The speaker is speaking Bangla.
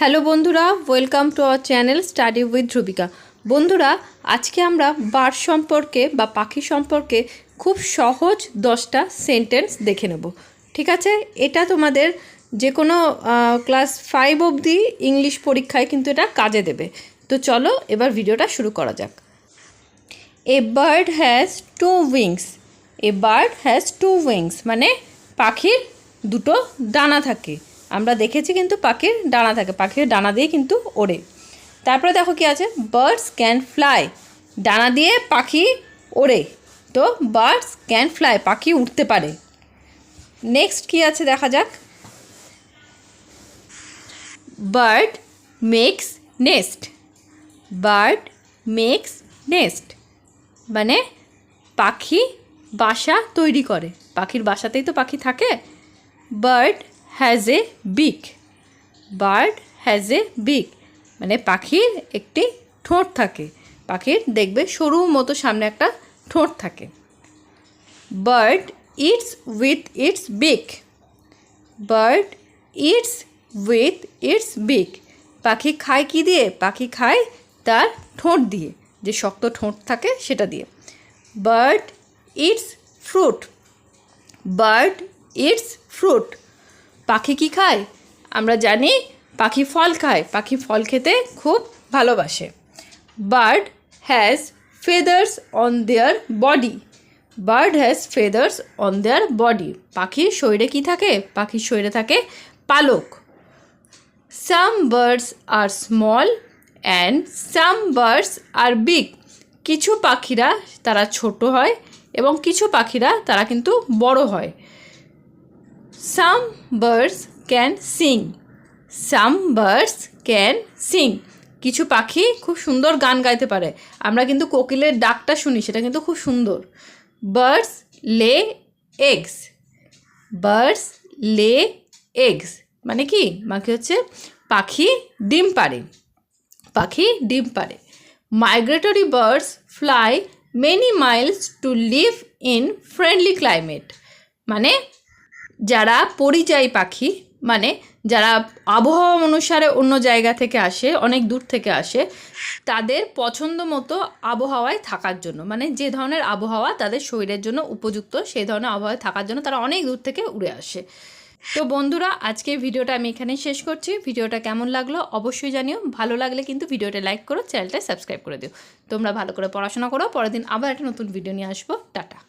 হ্যালো বন্ধুরা welcome to our channel study with Dhruvika বন্ধুরা, আজকে আমরা বার্ড সম্পর্কে বা পাখি সম্পর্কে খুব সহজ দশটা সেন্টেন্স দেখে নেব। ঠিক আছে? এটা তোমাদের যে কোনো ক্লাস ফাইভ অবধি ইংলিশ পরীক্ষায় কিন্তু এটা কাজে দেবে। তো চলো এবার ভিডিওটা শুরু করা যাক। A bird has two wings a bird has two wings মানে পাখির দুটো ডানা থাকে। আমরা দেখেছি কিন্তু পাখির ডানা থাকে, পাখির ডানা দিয়ে কিন্তু ওড়ে। তারপরে দেখো কি আছে? বার্ডস ক্যান ফ্লাই ডানা দিয়ে পাখি ওড়ে। তো বার্ডস ক্যান ফ্লাই পাখি উঠতে পারে। নেক্সট কি আছে দেখা যাক? Bird makes nest bird makes nest মানে পাখি বাসা তৈরি করে। পাখির বাসাতেই তো পাখি থাকে। বার্ড হ্যাজ এ বিক বার্ড হ্যাজ এ বিক মানে পাখির একটি ঠোঁট থাকে। পাখির দেখবে সরু মতো সামনে একটা ঠোঁট থাকে। Bird eats with its beak bird eats with its beak পাখি খায় কি দিয়ে? পাখি খায় তার ঠোঁট দিয়ে। যে শক্ত ঠোঁট থাকে সেটা দিয়ে। Bird eats fruit bird eats fruit পাখি কি খায়? আমরা জানি পাখি ফল খায়। পাখি ফল খেতে খুব ভালোবাসে। Bird has feathers on their body bird has feathers on their body পাখির শরীরে কি থাকে? পাখির শরীরে থাকে পালক। Some birds are small and some birds are big কিছু পাখিরা তারা ছোট হয় এবং কিছু পাখিরা তারা কিন্তু বড় হয়। Some birds can sing some birds can sing কিছু পাখি খুব সুন্দর গান গাইতে পারে। আমরা কিন্তু কোকিলের ডাকটা শুনি, সেটা কিন্তু খুব সুন্দর। বার্ডস লে এগস বার্ডস লে এগস মানে কি? বাকি হচ্ছে পাখি ডিম পারে পাখি ডিম পারে migratory birds fly many miles to live in friendly climate মানে যারা পরিযায়ী পাখি মানে যারা আবহাওয়া অনুসারে অন্য জায়গা থেকে আসে, অনেক দূর থেকে আসে, তাদের পছন্দ মতো আবহাওয়ায় থাকার জন্য মানে যে ধরনের আবহাওয়া তাদের শরীরের জন্য উপযুক্ত, সেই ধরনের আবহাওয়ায় থাকার জন্য তারা অনেক দূর থেকে উড়ে আসে। তো বন্ধুরা আজকে ভিডিওটা আমি এখানে শেষ করছি। ভিডিওটা কেমন লাগল অবশ্যই জানিও। ভালো লাগলে কিন্তু ভিডিওটা লাইক করো, চ্যানেলটা সাবস্ক্রাইব করে দিও। তোমরা ভালো করে পড়াশোনা করো। পরের দিন আবার একটা নতুন ভিডিও নিয়ে আসব। টাটা।